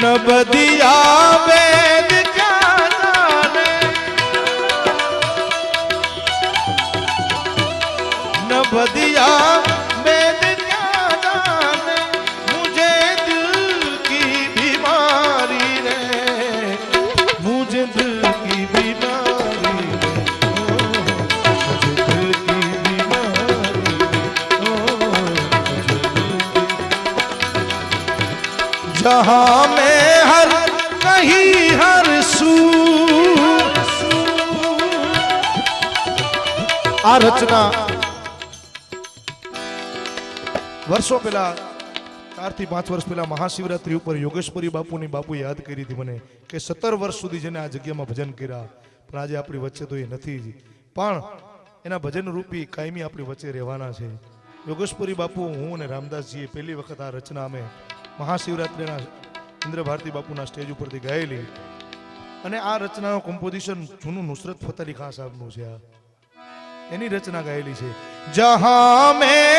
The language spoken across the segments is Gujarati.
ન બધી આવે ન બધી આવે મુજે દિલ કી બીમારી રે. મુજે દિલ કી બીમારી દિલ કી બીમારી જહાં મેં નહીં હરશું આ રચના વર્ષો પહેલા, ચારથી પાંચ વર્ષ પહેલા મહાશિવરાત્રી ઉપર યોગેશ્વરી બાપુની બાપુ યાદ કરી હતી મને કે સત્તર વર્ષ સુધી જેને આ જગ્યામાં ભજન કર્યા, પણ આજે આપણી વચ્ચે તો એ નથી જ. પણ એના ભજન રૂપી કાયમી આપણી વચ્ચે રહેવાના છે. યોગેશ્વરી બાપુ, હું અને રામદાસજીએ પહેલી વખત આ રચના અમે મહાશિવરાત્રીના ઇન્દ્ર ભારતી બાપુના સ્ટેજ ઉપરથી ગાયેલી. અને આ રચનાનું કોમ્પોઝિશન જૂનું નુસરત ફતહ અલી ખાન સાહેબનું છે એની રચના ગાયેલી છે. જહાં મેં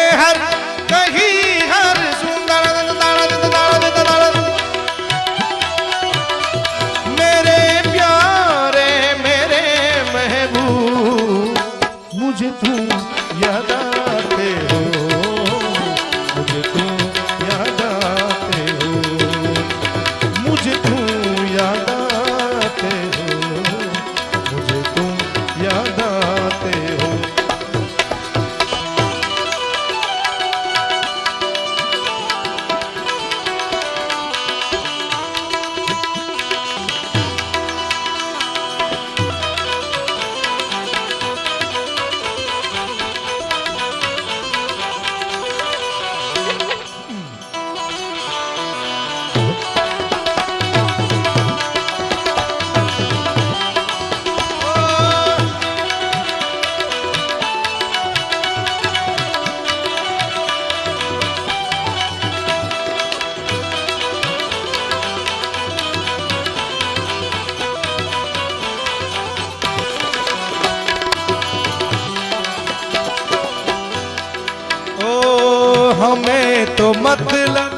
हमें तो मतलब